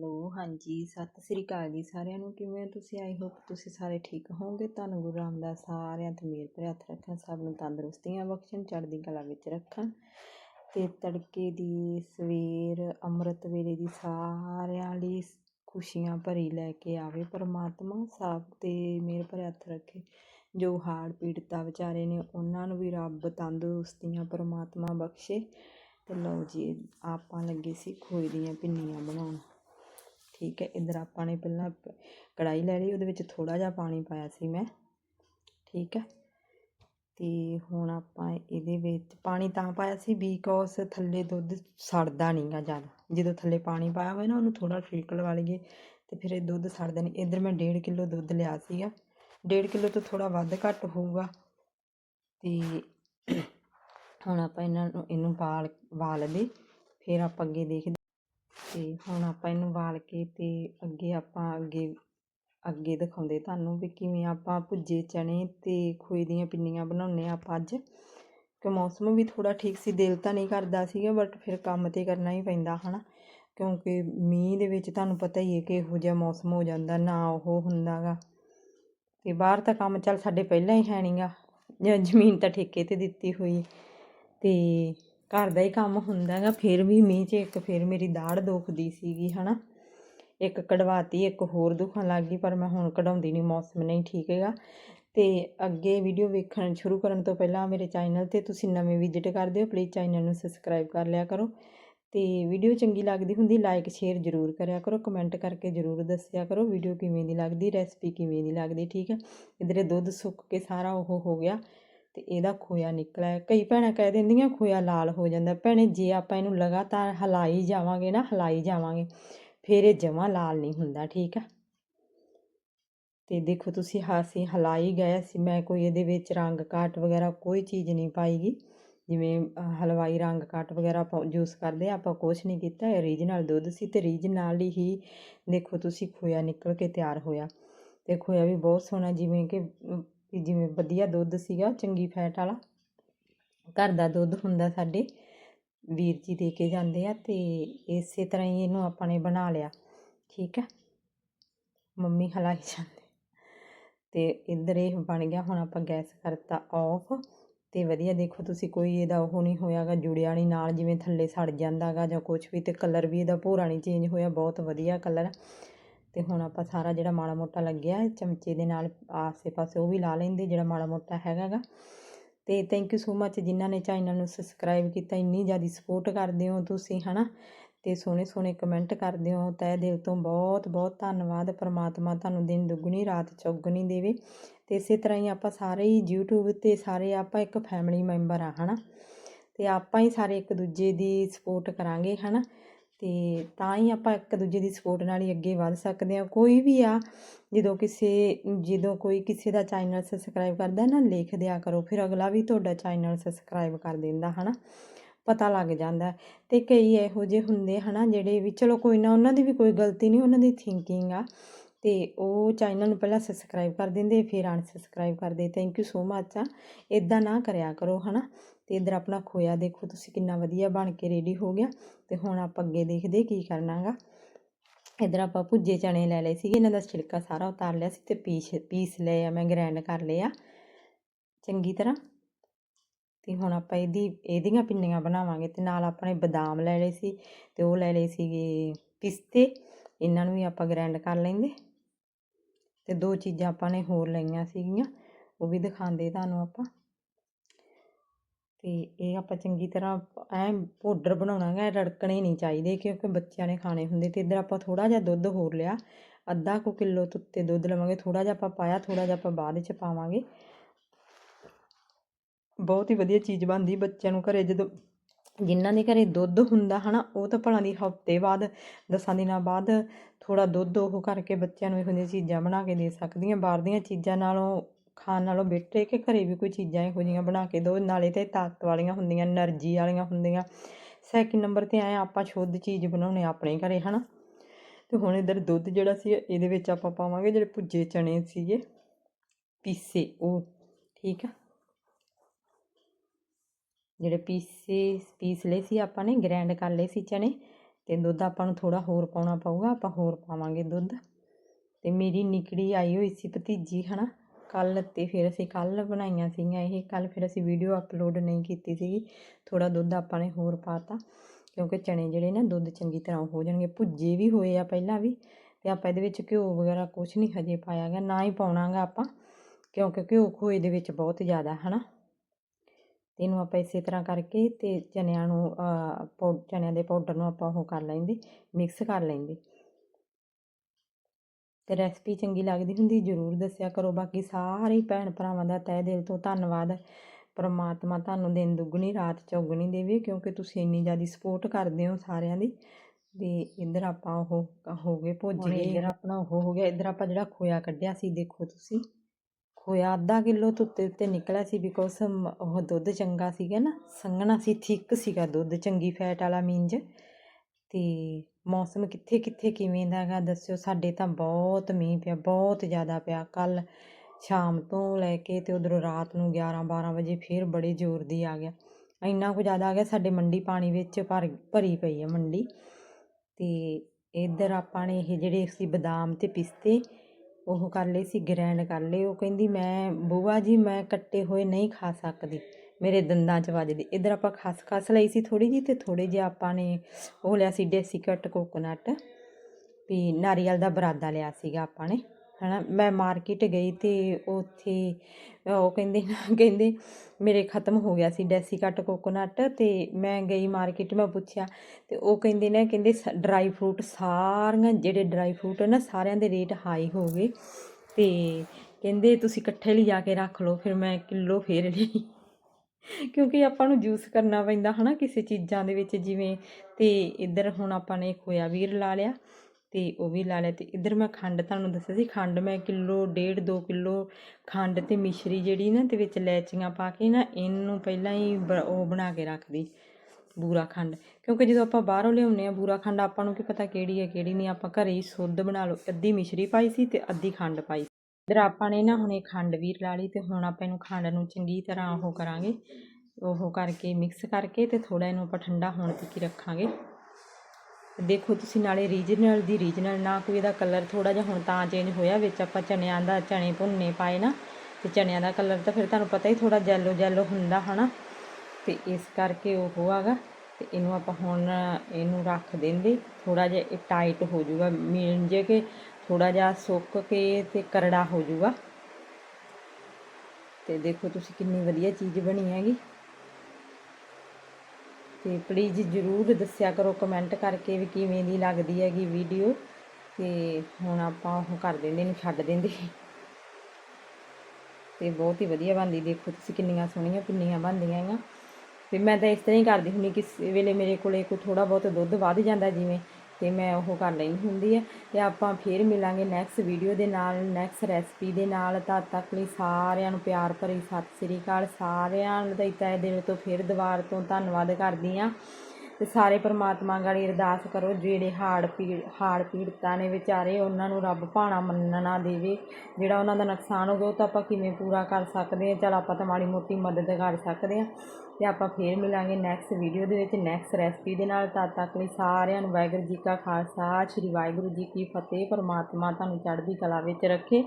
Hello ਹਾਂਜੀ, ਸਤਿ ਸ੍ਰੀ ਅਕਾਲ ਜੀ ਸਾਰਿਆਂ ਨੂੰ, ਕਿਵੇਂ ਤੁਸੀਂ? ਆਈ ਹੋਪ ਤੁਸੀਂ ਸਾਰੇ ਠੀਕ ਹੋਵੋਗੇ। ਤੁਹਾਨੂੰ ਗੁਰੂ ਰਾਮਦਾਸ ਸਾਰਿਆਂ ਤੇ ਮੇਰ ਭਰੇ ਹੱਥ ਰੱਖਣ ਸਭ ਨੂੰ ਤੰਦਰੁਸਤੀਆਂ ਬਖਸ਼ਣ, ਚੜ੍ਹਦੀ ਕਲਾ ਵਿੱਚ ਰੱਖਣ ਤੇ ਤੜਕੇ ਦੀ ਸਵੇਰ, ਅੰਮ੍ਰਿਤ ਵੇਲੇ ਦੀ ਸਾਰਿਆਂ ਲਈ ਖੁਸ਼ੀਆਂ ਭਰੀ ਲੈ ਕੇ ਆਵੇ ਪਰਮਾਤਮਾ, ਸਭ ਤੇ ਮੇਰ ਭਰੇ ਹੱਥ ਰੱਖੇ। ਜੋ ਹਾਰਟ ਪੀੜਤਾ ਵਿਚਾਰੇ ਨੇ, ਉਹਨਾਂ ਨੂੰ ਵੀ ਰੱਬ ਤੰਦਰੁਸਤੀਆਂ, ਪਰਮਾਤਮਾ ਬਖਸ਼ੇ। ਤੇ ਲਓ ਜੀ, ਆਪਾਂ ਲੱਗੇ ਸੀ ਖੋਏ ਦੀਆਂ ਪਿੰਨੀਆਂ ਬਣਾਉਣ। ਠੀਕ ਹੈ ਇੱਧਰ ਆਪਾਂ ਨੇ ਪਹਿਲਾਂ ਪ- ਕੜਾਹੀ ਲੈ ਲਈ, ਉਹਦੇ ਵਿੱਚ ਥੋੜਾ ਜਿਹਾ ਪਾਣੀ ਪਾਇਆ ਸੀ ਮੈਂ, ਠੀਕ ਹੈ। ਤੇ ਹੁਣ ਆਪਾਂ ਇਹਦੇ ਵਿੱਚ ਪਾਣੀ ਤਾਂ ਪਾਇਆ ਸੀ ਬੀਕੌਸ ਥੱਲੇ ਦੁੱਧ ਸੜਦਾ ਨਹੀਂਗਾ ਜ਼ਿਆਦਾ। ਜਦੋਂ ਥੱਲੇ ਪਾਣੀ ਪਾਇਆ ਹੋਵੇ ਨਾ, ਉਹਨੂੰ ਥੋੜਾ ਛਿਲਕ ਲਵਾ ਲਈਏ ਤੇ ਫਿਰ ਇਹ ਦੁੱਧ ਸੜਦਾ ਨਹੀਂ ਇੱਧਰ ਮੈਂ 1.5 ਕਿਲੋ ਦੁੱਧ ਲਿਆ ਸੀਗਾ। 1.5 ਕਿਲੋ ਤੋਂ ਥੋੜਾ ਵੱਧ ਘੱਟ ਹੋਊਗਾ। ਤੇ ਹੁਣ ਆਪਾਂ ਇਹਨਾਂ ਨੂੰ, ਇਹਨੂੰ ਵਾਲ ਵਾਲ ਦੇ ਫਿਰ ਆਪਾਂ ਅੱਗੇ ਦੇਖਦੇ ਅਤੇ ਹੁਣ ਆਪਾਂ ਇਹਨੂੰ ਵਾਲ ਕੇ ਅਤੇ ਅੱਗੇ ਆਪਾਂ ਅੱਗੇ ਅੱਗੇ ਦਿਖਾਉਂਦੇ ਤੁਹਾਨੂੰ ਵੀ ਕਿਵੇਂ ਆਪਾਂ ਭੁੱਜੇ ਚਣੇ ਅਤੇ ਖੋਏ ਦੀਆਂ ਪਿੰਨੀਆਂ ਬਣਾਉਂਦੇ ਹਾਂ ਆਪਾਂ ਅੱਜ। ਕਿ ਮੌਸਮ ਵੀ ਥੋੜ੍ਹਾ ਠੀਕ ਸੀ, ਦਿਲ ਤਾਂ ਨਹੀਂ ਕਰਦਾ ਸੀਗਾ ਬਟ ਫਿਰ ਕੰਮ ਤੇ ਕਰਨਾ ਹੀ ਪੈਂਦਾ ਹਨਾ। ਕਿਉਂਕਿ ਮੀਂਹ ਦੇ ਵਿੱਚ ਤੁਹਾਨੂੰ ਪਤਾ ਹੀ ਹੈ ਕਿ ਇਹੋ ਜਿਹਾ ਮੌਸਮ ਹੋ ਜਾਂਦਾ, ਨਾ ਉਹ ਹੁੰਦਾ ਗਾ ਅਤੇ ਬਾਹਰ ਤਾਂ ਕੰਮ ਚੱਲ ਸਾਡੇ ਪਹਿਲਾਂ ਹੀ ਹੈ ਨਹੀਂਗਾ ਜ਼ਮੀਨ ਤਾਂ ਠੇਕੇ ਤੇ ਦਿੱਤੀ ਹੋਈ ਅਤੇ ਘਰ ਦਾ ਹੀ ਕੰਮ ਹੁੰਦਾ ਗਾ ਫਿਰ ਵੀ ਮੀਂਹ 'ਚ ਇੱਕ ਫਿਰ ਮੇਰੀ ਦਾੜ ਦੁਖਦੀ ਸੀਗੀ ਹੈ ਨਾ ਇੱਕ ਕਢਵਾਤੀ, ਇੱਕ ਹੋਰ ਦੁਖਣ ਲੱਗ ਗਈ, ਪਰ ਮੈਂ ਹੁਣ ਕਢਾਉਂਦੀ ਨਹੀਂ, ਮੌਸਮ ਨਹੀਂ ਠੀਕ ਹੈਗਾ। ਅਤੇ ਅੱਗੇ ਵੀਡੀਓ ਵੇਖਣ ਸ਼ੁਰੂ ਕਰਨ ਤੋਂ ਪਹਿਲਾਂ ਮੇਰੇ ਚੈਨਲ ਤੇ ਤੁਸੀਂ ਨਵੇਂ ਵਿਜ਼ਿਟ ਕਰਦੇ ਹੋ ਪਲੀਜ਼ ਚੈਨਲ ਨੂੰ ਸਬਸਕ੍ਰਾਈਬ ਕਰ ਲਿਆ ਕਰੋ। ਅਤੇ ਵੀਡੀਓ ਚੰਗੀ ਲੱਗਦੀ ਹੁੰਦੀ ਲਾਈਕ ਸ਼ੇਅਰ ਜ਼ਰੂਰ ਕਰਿਆ ਕਰੋ ਕਮੈਂਟ ਕਰਕੇ ਜ਼ਰੂਰ ਦੱਸਿਆ ਕਰੋ ਵੀਡੀਓ ਕਿਵੇਂ ਦੀ ਲੱਗਦੀ ਰੈਸਪੀ ਕਿਵੇਂ ਦੀ ਲੱਗਦੀ, ਠੀਕ ਹੈ। ਇਧਰੇ ਦੁੱਧ ਸੁੱਕ ਕੇ ਸਾਰਾ ਉਹ ਹੋ ਗਿਆ। ਅਤੇ ਇਹਦਾ ਖੋਇਆ ਨਿਕਲਿਆ ਕਈ ਭੈਣਾਂ ਕਹਿ ਦਿੰਦੀਆਂ, ਖੋਇਆ ਲਾਲ ਹੋ ਜਾਂਦਾ। ਭੈਣੇ, ਜੇ ਆਪਾਂ ਇਹਨੂੰ ਲਗਾਤਾਰ ਹਿਲਾਈ ਜਾਵਾਂਗੇ ਨਾ, ਹਿਲਾਈ ਜਾਵਾਂਗੇ, ਫਿਰ ਇਹ ਜਮਾਂ ਲਾਲ ਨਹੀਂ ਹੁੰਦਾ, ਠੀਕ ਆ? ਤੇ ਦੇਖੋ ਤੁਸੀਂ ਹਾਸੀ ਹਿਲਾਈ ਗਏ ਸੀ, ਮੈਂ ਕੋਈ ਇਹਦੇ ਵਿੱਚ ਰੰਗ ਕਾਟ ਵਗੈਰਾ ਕੋਈ ਚੀਜ਼ ਨਹੀਂ ਪਾਈਗੀ। ਜਿਵੇਂ ਹਲਵਾਈ ਰੰਗ ਕਾਟ ਵਗੈਰਾ ਆਪਾਂ ਯੂਜ਼ ਕਰਦੇ ਆਪਾਂ ਕੁਛ ਨਹੀਂ ਕੀਤਾ ਓਰੀਜਨਲ ਦੁੱਧ ਸੀ ਤੇ ਓਰੀਜਨਲ ਹੀ ਦੇਖੋ ਤੁਸੀਂ ਖੋਇਆ ਨਿਕਲ ਕੇ ਤਿਆਰ ਹੋਇਆ। ਤੇ ਖੋਇਆ ਵੀ ਬਹੁਤ ਸੋਹਣਾ, ਜਿਵੇਂ ਕਿ ਅਮ, ਜਿਵੇਂ ਵਧੀਆ ਦੁੱਧ ਸੀਗਾ ਚੰਗੀ ਫੈਟ ਵਾਲਾ। ਘਰ ਦਾ ਦੁੱਧ ਹੁੰਦਾ ਸਾਡੇ ਵੀਰ ਜੀ ਦੇ ਕੇ ਜਾਂਦੇ ਆ ਤੇ ਇਸੇ ਤਰ੍ਹਾਂ ਹੀ ਇਹਨੂੰ ਆਪਾਂ ਨੇ ਬਣਾ ਲਿਆ ਠੀਕ ਹੈ ਮੰਮੀ ਹਲਾਈ ਜਾਂਦੇ। ਤੇ ਇੱਧਰ ਇਹ ਬਣ ਗਿਆ ਹੁਣ ਆਪਾਂ ਗੈਸ ਕਰਤਾ ਆਫ ਤੇ ਵਧੀਆ ਦੇਖੋ ਤੁਸੀਂ ਕੋਈ ਇਹਦਾ ਉਹ ਨਹੀਂ ਹੋਇਆਗਾ ਜੁੜਿਆ ਨਹੀਂ ਨਾਲ ਜਿਵੇਂ ਥੱਲੇ ਸੜ ਜਾਂਦਾਗਾ ਜਾਂ ਕੁਝ ਵੀ ਤੇ ਕਲਰ ਵੀ ਇਹਦਾ ਭੂਰਾ ਨਹੀਂ ਚੇਂਜ ਹੋਇਆ ਬਹੁਤ ਵਧੀਆ ਕਲਰ ਅਤੇ ਹੁਣ ਆਪਾਂ ਸਾਰਾ ਜਿਹੜਾ ਮਾੜਾ ਮੋਟਾ ਲੱਗਿਆ, ਚਮਚੇ ਦੇ ਨਾਲ ਆਸੇ ਪਾਸੇ ਉਹ ਵੀ ਲਾ ਲੈਂਦੇ ਜਿਹੜਾ ਮਾੜਾ ਮੋਟਾ ਹੈਗਾ ਗਾ ਅਤੇ ਥੈਂਕ ਯੂ ਸੋ ਮੱਚ ਜਿਨ੍ਹਾਂ ਨੇ ਚੈਨਲ ਨੂੰ ਸਬਸਕ੍ਰਾਈਬ ਕੀਤਾ, ਇੰਨੀ ਜ਼ਿਆਦਾ ਸਪੋਰਟ ਕਰਦੇ ਹੋ ਤੁਸੀਂ, ਹਨਾ? ਤੇ ਸੋਹਣੇ ਸੋਹਣੇ ਕਮੈਂਟ ਕਰਦੇ ਹੋ, ਤਹਿ ਦਿਲ ਤੋਂ ਬਹੁਤ ਬਹੁਤ ਧੰਨਵਾਦ, ਪਰਮਾਤਮਾ ਤੁਹਾਨੂੰ ਦਿਨ ਦੁੱਗਣੀ, ਰਾਤ ਚੌਗਣੀ ਦੇਵੇ। ਤੇ ਇਸੇ ਤਰ੍ਹਾਂ ਹੀ ਆਪਾਂ ਸਾਰੇ ਹੀ YouTube ਤੇ ਸਾਰੇ ਆਪਾਂ ਇੱਕ ਫੈਮਿਲੀ ਮੈਂਬਰ ਆ, ਹਨਾ? ਤੇ ਆਪਾਂ ਹੀ ਸਾਰੇ ਇੱਕ ਦੂਜੇ ਦੀ ਸਪੋਰਟ ਕਰਾਂਗੇ, ਹਨਾ? ਅਤੇ ਤਾਂ ਹੀ ਆਪਾਂ ਇੱਕ ਦੂਜੇ ਦੀ ਸਪੋਰਟ ਨਾਲ ਹੀ ਅੱਗੇ ਵੱਧ ਸਕਦੇ ਹਾਂ। ਕੋਈ ਵੀ ਆ, ਜਦੋਂ ਕਿਸੇ, ਜਦੋਂ ਕੋਈ ਕਿਸੇ ਦਾ ਚੈਨਲ ਸਬਸਕ੍ਰਾਈਬ ਕਰਦਾ ਨਾ, ਲਿਖ ਦਿਆ ਕਰੋ, ਫਿਰ ਅਗਲਾ ਵੀ ਤੁਹਾਡਾ ਚੈਨਲ ਸਬਸਕ੍ਰਾਈਬ ਕਰ ਦਿੰਦਾ, ਹਨਾ? ਪਤਾ ਲੱਗ ਜਾਂਦਾ। ਤੇ ਕਈ ਇਹੋ ਜਿਹੇ ਹੁੰਦੇ, ਹਨਾ, ਜਿਹੜੇ ਵੀ, ਚਲੋ ਕੋਈ ਨਾ, ਉਹਨਾਂ ਦੀ ਵੀ ਕੋਈ ਗਲਤੀ ਨਹੀਂ, ਉਹਨਾਂ ਦੀ ਥਿੰਕਿੰਗ ਆ। ਤੇ ਉਹ ਚੈਨਲ ਨੂੰ ਪਹਿਲਾਂ ਸਬਸਕ੍ਰਾਈਬ ਕਰ ਦਿੰਦੇ, ਫਿਰ ਅਨਸਬਸਕ੍ਰਾਈਬ ਕਰਦੇ। ਥੈਂਕ ਯੂ ਸੋ ਮੱਚ ਆ। ਇਦਾਂ ਨਾ ਕਰਿਆ ਕਰੋ, ਹਨਾ? ਤੇ ਇਧਰ ਆਪਣਾ ਖੋਇਆ ਦੇਖੋ ਤੁਸੀਂ ਕਿੰਨਾ ਵਧੀਆ ਬਣ ਕੇ ਰੈਡੀ ਹੋ ਗਿਆ ਤੇ ਹੁਣ ਆਪਾਂ ਅੱਗੇ ਦੇਖਦੇ ਕੀ ਕਰਨਾਗਾ। ਇਧਰ ਆਪਾਂ ਭੁੱਜੇ ਚਣੇ ਲੈ ਲਏ ਸੀਗੇ, ਇਹਨਾਂ ਦਾ ਛਿਲਕਾ ਸਾਰਾ ਉਤਾਰ ਲਿਆ ਸੀ ਤੇ ਪੀਸ ਪੀਸ ਲਏ ਆ, ਮੈਂ ਗ੍ਰਾਈਂਡ ਕਰ ਲਿਆ ਚੰਗੀ ਤਰ੍ਹਾਂ। ਤੇ ਹੁਣ ਆਪਾਂ ਇਹਦੀ, ਇਹਦੀਆਂ ਪਿੰਨੀਆਂ ਬਣਾਵਾਂਗੇ ਤੇ ਨਾਲ ਆਪਣੇ ਬਦਾਮ ਲੈ ਲਏ ਸੀ ਤੇ ਉਹ ਲੈ ਲਏ ਸੀਗੇ ਪਿਸਤੇ। ਇਹਨਾਂ ਨੂੰ ਵੀ ਆਪਾਂ ਗ੍ਰਾਈਂਡ ਕਰ ਲੈਂਦੇ। ਤੇ ਦੋ ਚੀਜ਼ਾਂ ਆਪਾਂ ਨੇ ਹੋਰ ਲਈਆਂ ਸੀਗੀਆਂ, ਉਹ ਵੀ ਦਿਖਾਉਂਦੇ ਤੁਹਾਨੂੰ ਆਪਾਂ। ਅਤੇ ਇਹ ਆਪਾਂ ਚੰਗੀ ਤਰ੍ਹਾਂ ਐਂ ਪਾਊਡਰ ਬਣਾਉਣਾ ਗਾ ਰੜਕਣੇ ਨਹੀਂ ਚਾਹੀਦੇ ਕਿਉਂਕਿ ਬੱਚਿਆਂ ਨੇ ਖਾਣੇ ਹੁੰਦੇ ਅਤੇ ਇੱਧਰ ਆਪਾਂ ਥੋੜ੍ਹਾ ਜਿਹਾ ਦੁੱਧ ਹੋਰ ਲਿਆ, ਅੱਧਾ ਕੁ ਕਿਲੋ ਤੋਂ ਉੱਤੇ ਦੁੱਧ ਲਵਾਂਗੇ, ਥੋੜ੍ਹਾ ਜਿਹਾ ਆਪਾਂ ਪਾਇਆ, ਥੋੜ੍ਹਾ ਜਿਹਾ ਆਪਾਂ ਬਾਅਦ 'ਚ ਪਾਵਾਂਗੇ। ਬਹੁਤ ਹੀ ਵਧੀਆ ਚੀਜ਼ ਬਣਦੀ ਬੱਚਿਆਂ ਨੂੰ ਘਰੇ ਜਦੋਂ ਜਿਨ੍ਹਾਂ ਦੇ ਘਰੇ ਦੁੱਧ ਹੁੰਦਾ ਹਨਾ, ਉਹ ਤਾਂ ਭਲਾਂ ਦੀ ਹਫ਼ਤੇ ਬਾਅਦ, ਦਸਾਂ ਦਿਨਾਂ ਬਾਅਦ ਥੋੜਾ ਦੁੱਧ ਉਹ ਕਰਕੇ ਬੱਚਿਆਂ ਨੂੰ ਇਹੋ ਜਿਹੀਆਂ ਚੀਜ਼ਾਂ ਬਣਾ ਕੇ ਦੇ ਸਕਦੀਆਂ, ਬਾਹਰ ਦੀਆਂ ਚੀਜ਼ਾਂ ਨਾਲੋਂ ਖਾਣ ਨਾਲੋਂ ਬੈਠੇ ਹੈ ਕਿ ਘਰੇ ਵੀ ਕੋਈ ਚੀਜ਼ਾਂ ਇਹੋ ਜਿਹੀਆਂ ਬਣਾ ਕੇ ਦਿਓ, ਨਾਲੇ ਤਾਂ ਇਹ ਤਾਕਤ ਵਾਲੀਆਂ ਹੁੰਦੀਆਂ ਐਨਰਜੀ ਵਾਲੀਆਂ ਹੁੰਦੀਆਂ। ਸੈਕਿੰਡ ਨੰਬਰ ਤੇ ਆਏ ਆਪਾਂ ਸ਼ੁੱਧ ਚੀਜ਼ ਬਣਾਉਣੇ ਆਪਣੇ ਘਰੇ, ਹਨਾ? ਤੇ ਹੁਣ ਇਧਰ ਦੁੱਧ ਜਿਹੜਾ ਸੀ, ਇਹਦੇ ਵਿੱਚ ਆਪਾਂ ਪਾਵਾਂਗੇ ਜਿਹੜੇ ਭੁੱਜੇ ਚਣੇ ਸੀਗੇ, ਪੀਸੇ ਉਹ, ਠੀਕ ਆ? ਜਿਹੜੇ ਪੀਸੇ ਪੀਸ ਲਏ ਸੀ ਆਪਾਂ ਨੇ ਗ੍ਰੈਂਡ ਕਰ ਲਏ ਸੀ ਚਣੇ ਤੇ ਦੁੱਧ ਆਪਾਂ ਨੂੰ ਥੋੜਾ ਹੋਰ ਪਾਉਣਾ ਪਊਗਾ, ਆਪਾਂ ਹੋਰ ਪਾਵਾਂਗੇ ਦੁੱਧ। ਤੇ ਮੇਰੀ ਨਿਕੜੀ ਆਈ ਹੋਈ ਸੀ ਭਤੀਜੀ, ਹਨਾ? ਕੱਲ ਅਤੇ ਫਿਰ ਅਸੀਂ ਕੱਲ ਬਣਾਈਆਂ ਸੀਗੀਆਂ ਇਹ ਕੱਲ ਫਿਰ ਅਸੀਂ ਵੀਡੀਓ ਅਪਲੋਡ ਨਹੀਂ ਕੀਤੀ ਸੀਗੀ। ਥੋੜਾ ਦੁੱਧ ਆਪਾਂ ਨੇ ਹੋਰ ਪਾਤਾ ਕਿਉਂਕਿ ਚਣੇ ਜਿਹੜੇ ਨਾ ਦੁੱਧ ਚੰਗੀ ਤਰ੍ਹਾਂ ਹੋ ਜਾਣਗੇ। ਭੁੱਜੇ ਵੀ ਹੋਏ ਆ ਪਹਿਲਾਂ ਵੀ ਤੇ ਆਪਾਂ ਇਹਦੇ ਵਿੱਚ ਘਿਓ ਵਗੈਰਾ ਕੁਝ ਨਹੀਂ ਹਜੇ ਪਾਇਆ ਗਿਆ ਨਾ ਹੀ ਪਾਉਣਾਗਾ ਆਪਾਂ ਕਿਉਂਕਿ ਘਿਓ ਖੋਏ ਦੇ ਵਿੱਚ ਬਹੁਤ ਜ਼ਿਆਦਾ ਹਨਾ? ਤੇ ਇਹਨੂੰ ਆਪਾਂ ਇਸੇ ਤਰ੍ਹਾਂ ਕਰਕੇ ਤੇ ਚਨਿਆਂ ਨੂੰ ਅਹ, ਪਾਊ ਚਨਿਆਂ ਦੇ ਪਾਊਡਰ ਨੂੰ ਆਪਾਂ ਉਹ ਕਰ ਲੈਂਦੇ ਮਿਕਸ ਕਰ ਲੈਂਦੇ। ਤੇ ਰੈਸਪੀ ਚੰਗੀ ਲੱਗਦੀ ਹੁੰਦੀ ਜਰੂਰ ਦੱਸਿਆ ਕਰੋ। ਬਾਕੀ ਸਾਰੇ ਭੈਣ ਭਰਾਵਾਂ ਦਾ ਤਹਿ ਦਿਲ ਤੋਂ ਧੰਨਵਾਦ। ਪਰਮਾਤਮਾ ਤੁਹਾਨੂੰ ਦਿਨ ਦੁੱਗਣੀ ਰਾਤ ਚੌਗਣੀ ਦੇਵੇ ਕਿਉਂਕਿ ਤੁਸੀਂ ਇੰਨੀ ਜ਼ਿਆਦਾ ਸਪੋਰਟ ਕਰਦੇ ਹੋ ਸਾਰਿਆਂ ਦੀ। ਤੇ ਇੱਧਰ ਆਪਾਂ ਉਹ ਹੋ ਗਏ ਭੁੱਜ ਗਏ ਇੱਧਰ ਆਪਣਾ ਉਹ ਹੋ ਗਿਆ ਇੱਧਰ ਆਪਾਂ ਜਿਹੜਾ ਖੋਇਆ ਕੱਢਿਆ ਸੀ ਦੇਖੋ ਤੁਸੀਂ। ਖੋਇਆ ਅੱਧਾ ਕਿਲੋ ਤੋਂ ਉੱਤੇ ਉੱਤੇ ਨਿਕਲਿਆ ਸੀ ਬਿਕੋਜ਼ ਉਹ ਦੁੱਧ ਚੰਗਾ ਸੀਗਾ ਨਾ ਸੰਘਣਾ ਸੀ ਥਿੱਕ ਸੀਗਾ ਦੁੱਧ ਚੰਗੀ ਫੈਟ ਵਾਲਾ ਮੀਨਜ ਤੇ ਮੌਸਮ ਕਿੱਥੇ ਕਿੱਥੇ ਕਿਵੇਂ ਦਾ ਹੈਗਾ, ਦੱਸਿਓ। ਸਾਡੇ ਤਾਂ ਬਹੁਤ ਮੀਂਹ ਪਿਆ, ਬਹੁਤ ਜ਼ਿਆਦਾ ਪਿਆ। ਕੱਲ੍ਹ ਸ਼ਾਮ ਤੋਂ ਲੈ ਕੇ ਅਤੇ ਉੱਧਰੋਂ ਰਾਤ ਨੂੰ 11 12 ਵਜੇ ਫਿਰ ਬੜੇ ਜ਼ੋਰ ਦੀ ਆ ਗਿਆ। ਇੰਨਾ ਕੁ ਜ਼ਿਆਦਾ ਆ ਗਿਆ, ਸਾਡੇ ਮੰਡੀ ਪਾਣੀ ਵਿੱਚ ਭਰ, ਭਰੀ ਪਈ ਹੈ ਮੰਡੀ। ਅਤੇ ਇੱਧਰ ਆਪਾਂ ਨੇ ਇਹ ਜਿਹੜੇ ਸੀ ਬਦਾਮ ਅਤੇ ਪਿਸਤੇ, ਉਹ ਕਰ ਲਏ ਸੀ, ਗ੍ਰੈਂਡ ਕਰ ਲਏ। ਉਹ ਕਹਿੰਦੀ, ਮੈਂ, ਬੂਆ ਜੀ, ਮੈਂ ਕੱਟੇ ਹੋਏ ਨਹੀਂ ਖਾ ਸਕਦੀ। ਮੇਰੇ ਦੰਦਾਂ 'ਚ ਵੱਜਦੀ ਇੱਧਰ ਆਪਾਂ ਖਸਖਸ ਲਈ ਸੀ ਥੋੜੀ ਜਿਹੀ ਤੇ ਥੋੜੇ ਜਿਹਾ ਆਪਾਂ ਨੇ ਉਹ ਲਿਆ ਸੀ ਦੇਸੀ ਕੱਟ ਕੋਕੋਨਟ। ਵੀ ਨਾਰੀਅਲ ਦਾ ਬਰਾਦਾ ਲਿਆ ਸੀਗਾ ਆਪਾਂ ਨੇ, ਹਨਾ। ਮੈਂ ਮਾਰਕੀਟ ਗਈ ਤੇ ਉੱਥੇ, ਉਹ ਕਹਿੰਦੇ ਨਾ, ਕਹਿੰਦੇ ਮੇਰੇ ਖਤਮ ਹੋ ਗਿਆ ਸੀ ਡੈਸੀ ਕੱਟ ਕੋਕੋਨਟ ਤੇ ਮੈਂ ਗਈ ਮਾਰਕੀਟ, ਮੈਂ ਪੁੱਛਿਆ ਤੇ ਉਹ ਕਹਿੰਦੇ ਨੇ, ਕਹਿੰਦੇ ਡਰਾਈ ਫਰੂਟ ਸਾਰੀਆਂ ਜਿਹੜੇ ਡਰਾਈ ਫਰੂਟ ਨਾ ਸਾਰਿਆਂ ਦੇ ਰੇਟ ਹਾਈ ਹੋ ਗਏ ਤੇ ਕਹਿੰਦੇ ਤੁਸੀਂ ਇਕੱਠੇ ਲਈ ਜਾ ਕੇ ਰੱਖ ਲਓ, ਫਿਰ ਮੈਂ ਕਿਲੋ ਫੇਰ ਲਈ। ਕਿਉਂਕਿ ਆਪਾਂ ਨੂੰ ਜੂਸ ਕਰਨਾ ਪੈਂਦਾ, ਹਨਾ, ਕਿਸੇ ਚੀਜ਼ਾਂ ਦੇ ਵਿੱਚ ਜਿਵੇਂ ਤੇ ਇੱਧਰ ਹੁਣ ਆਪਾਂ ਨੇ ਖੋਇਆ ਵੀ ਲਾ ਲਿਆ ਤੇ ਉਹ ਵੀ ਲਾ ਲਿਆ ਤੇ ਇੱਧਰ ਮੈਂ ਖੰਡ ਤੁਹਾਨੂੰ ਦੱਸਿਆ ਸੀ, ਖੰਡ ਮੈਂ ਕਿਲੋ, ਡੇਢ 2 ਕਿਲੋ ਖੰਡ ਤੇ ਮਿਸ਼ਰੀ ਜਿਹੜੀ ਨਾ ਤੇ ਵਿੱਚ ਲੈਚੀਆਂ ਪਾ ਕੇ ਨਾ ਇਹਨੂੰ ਪਹਿਲਾਂ ਹੀ ਬ- ਉਹ ਬਣਾ ਕੇ ਰੱਖਦੀ, ਬੂਰਾ ਖੰਡ। ਕਿਉਂਕਿ ਜਦੋਂ ਆਪਾਂ ਬਾਹਰੋਂ ਲਿਆਉਂਦੇ ਆ ਬੂਰਾ ਖੰਡ ਆਪਾਂ ਨੂੰ ਕੀ ਪਤਾ ਕਿਹੜੀ ਹੈ, ਕਿਹੜੀ ਨਹੀਂ, ਆਪਾਂ ਘਰੇ ਹੀ ਸੁੱਧ ਬਣਾ ਲਓ। ਅੱਧੀ ਮਿਸ਼ਰੀ ਪਾਈ ਸੀ ਤੇ ਅੱਧੀ ਖੰਡ ਪਾਈ। ਇੱਧਰ ਆਪਾਂ ਨੇ ਨਾ ਹੁਣ ਇਹ ਖੰਡ ਵੀ ਲਾ ਲਈ ਤੇ ਹੁਣ ਆਪਾਂ ਇਹਨੂੰ ਖੰਡ ਨੂੰ ਚੰਗੀ ਤਰ੍ਹਾਂ ਉਹ ਕਰਾਂਗੇ। ਉਹ ਕਰਕੇ ਮਿਕਸ ਕਰਕੇ ਤੇ ਥੋੜਾ ਇਹਨੂੰ ਆਪਾਂ ਠੰਡਾ ਹੋਣ ਤੱਕ ਹੀ ਰੱਖਾਂਗੇ। ਦੇਖੋ ਤੁਸੀਂ ਨਾਲੇ ਰੀਜਨਲ ਦੀ ਰੀਜਨਲ ਨਾ ਕੋਈ ਇਹਦਾ ਕਲਰ ਥੋੜਾ ਜਿਹਾ ਹੁਣ ਤਾਂ ਚੇਂਜ ਹੋਇਆ ਵਿੱਚ ਆਪਾਂ ਚਣਿਆਂ ਦਾ ਚਣੇ ਭੁੰਨੇ ਪਾਏ ਨਾ ਤੇ ਚਣਿਆਂ ਦਾ ਕਲਰ ਤਾਂ ਫਿਰ ਤੁਹਾਨੂੰ ਪਤਾ ਹੀ ਥੋੜਾ ਜੈਲੋ ਜੈਲੋ ਹੁੰਦਾ ਹਨਾ। ਤੇ ਇਸ ਕਰਕੇ ਉਹ ਹੈਗਾ ਤੇ ਇਹਨੂੰ ਆਪਾਂ ਹੁਣ ਇਹਨੂੰ ਰੱਖ ਦਿੰਦੇ। ਥੋੜਾ ਜਿਹਾ ਇਹ ਟਾਈਟ ਹੋ ਜਾਊਗਾ ਮੀਨ ਜੇ ਕਿ ਥੋੜਾ ਜਿਹਾ ਸੁੱਕ ਕੇ ਤੇ ਕਰੜਾ ਹੋ ਜਾਊਗਾ। ਤੇ ਦੇਖੋ ਤੁਸੀਂ ਕਿੰਨੀ ਵਧੀਆ ਚੀਜ਼ ਬਣੀ ਹੈਗੀ। ਤੇ ਪਲੀਜ਼ ਜਰੂਰ ਦੱਸਿਆ ਕਰੋ ਕਮੈਂਟ ਕਰਕੇ ਵੀ ਕਿਵੇਂ ਦੀ ਲੱਗਦੀ ਹੈਗੀ ਵੀਡੀਓ ਤੇ ਹੁਣ ਆਪਾਂ ਉਹ ਕਰ ਦਿੰਦੇ ਇਹਨੂੰ ਛੱਡ ਦਿੰਦੇ। ਤੇ ਬਹੁਤ ਹੀ ਵਧੀਆ ਬਣਦੀ, ਦੇਖੋ ਤੁਸੀਂ ਕਿੰਨੀਆਂ ਸੋਹਣੀਆਂ ਪਿੰਨੀਆਂ ਬਣਦੀਆਂ ਹੈਗੀਆਂ। ਤੇ ਮੈਂ ਤਾਂ ਇਸ ਤਰ੍ਹਾਂ ਹੀ ਕਰਦੀ ਹੁੰਦੀ, ਕਿਸੇ ਵੇਲੇ ਮੇਰੇ ਕੋਲੇ ਕੋਈ ਥੋੜਾ ਬਹੁਤ ਦੁੱਧ ਵੱਧ ਜਾਂਦਾ, ਜਿਵੇਂ ਤੇ ਮੈਂ ਉਹ ਕਰ ਲੈਂਦੀ ਹੁੰਦੀ ਹੈ ਤੇ ਆਪਾਂ ਫੇਰ ਮਿਲਾਂਗੇ ਨੈਕਸਟ ਵੀਡੀਓ ਦੇ ਨਾਲ ਨੈਕਸਟ ਰੈਸਪੀ ਦੇ ਨਾਲ। ਤਦ ਤੱਕ ਲਈ ਸਾਰਿਆਂ ਨੂੰ ਪਿਆਰ ਭਰੀ ਸਤਿ ਸ੍ਰੀ ਅਕਾਲ। ਸਾਰਿਆਂ ਨੂੰ ਤਾਂ ਤਹਿ ਦਿਲ ਤੋਂ ਫੇਰ ਦੁਬਾਰ ਤੋਂ ਧੰਨਵਾਦ ਕਰਦੀ ਆ। ਤੇ ਸਾਰੇ ਪਰਮਾਤਮਾ ਗਾੜੀ ਅਰਦਾਸ ਕਰੋ, ਜਿਹੜੇ ਹਾੜ ਪੀੜ, ਹਾੜ ਪੀੜਤਾਂ ਨੇ ਵਿਚਾਰੇ, ਉਹਨਾਂ ਨੂੰ ਰੱਬ ਭਾਣਾ ਮੰਨਣਾ ਦੇਵੇ। ਜਿਹੜਾ ਉਹਨਾਂ ਦਾ ਨੁਕਸਾਨ ਹੋ ਗਿਆ, ਉਹ ਤਾਂ ਆਪਾਂ ਕਿਵੇਂ ਪੂਰਾ ਕਰ ਸਕਦੇ ਹਾਂ? ਚਲ ਆਪਾਂ ਤਾਂ ਮਾੜੀ ਮੋਟੀ ਮਦਦ ਕਰ ਸਕਦੇ ਹਾਂ। ਤੇ ਆਪਾਂ ਫੇਰ ਮਿਲਾਂਗੇ ਨੈਕਸਟ ਵੀਡੀਓ ਦੇ ਵਿੱਚ ਨੈਕਸਟ ਰੈਸਪੀ ਦੇ ਨਾਲ। ਤਦ ਤੱਕ ਲਈ ਸਾਰਿਆਂ ਨੂੰ ਵਾਹਿਗੁਰੂ ਜੀ ਕਾ ਖਾਲਸਾ, ਸ੍ਰੀ ਵਾਹਿਗੁਰੂ ਜੀ ਕੀ ਫਤਿਹ। ਪਰਮਾਤਮਾ ਤੁਹਾਨੂੰ ਚੜ੍ਹਦੀ ਕਲਾ ਵਿੱਚ ਰੱਖੇ।